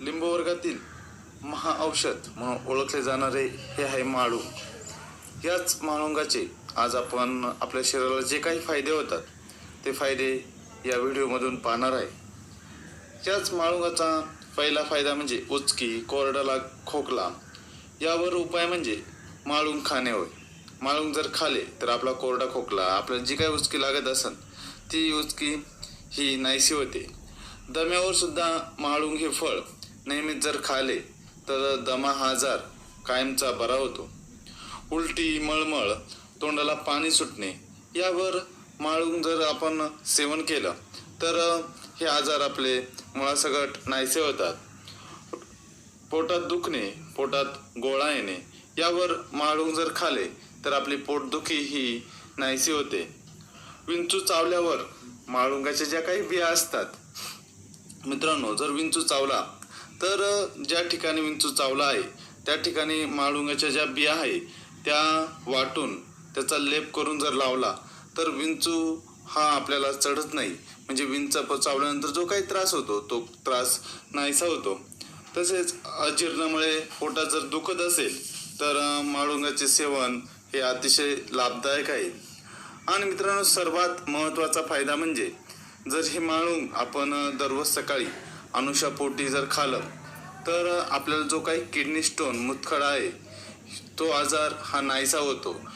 लिंबूवर्गातील महाऔषध म्हणून ओळखले जाणारे हे आहे माळू. याच माळुंगाचे आज आपण आपल्या शरीराला जे काही फायदे होतात ते फायदे या व्हिडिओमधून पाहणार आहे. याच माळुंगाचा पहिला फायदा म्हणजे उचकी कोरडाला खोकला. यावर उपाय म्हणजे माळुंग खाणे होय. माळुंग जर खाले तर आपला कोरडा खोकला आपल्याला जी काही उचकी लागत असेल ती उचकी ही नाहीशी होते. दम्यावर सुद्धा माळुंग हे फळ नेहमीच जर खाले तर दमा हा आजार कायमचा बरा होतो. उलटी मळमळ तोंडाला पाणी सुटणे यावर माळून जर आपण सेवन केलं तर हे आजार आपले मुळासकट नाहीसे होतात. पोटात दुखणे पोटात गोळा येणे यावर माळून जर खाले तर आपली पोटदुखी ही नाहीशी होते. विंचू चावल्यावर माळुंगाच्या ज्या काही बिया असतात मित्रांनो जर विंचू चावला तर ज्या ठिकाणी विंचू चावला आहे त्या ठिकाणी माळुंगाच्या ज्या बिया आहे त्या वाटून त्याचा लेप करून जर लावला तर विंचू हा आपल्याला चढत नाही. म्हणजे विंच चावल्यानंतर जो काही त्रास होतो तो त्रास नाहीसा होतो. तसेच अजीर्णामुळे पोटात जर दुखत असेल तर माळुंगाचे सेवन हे अतिशय लाभदायक आहे. आणि मित्रांनो सर्वात महत्त्वाचा फायदा म्हणजे जर हे माळुंग आपण दररोज सकाळी अनुषापोटी जर खाल्लं तर आपल्याला जो काही किडनी स्टोन मुतखडा आहे तो आजार हा नाहीसा होतो.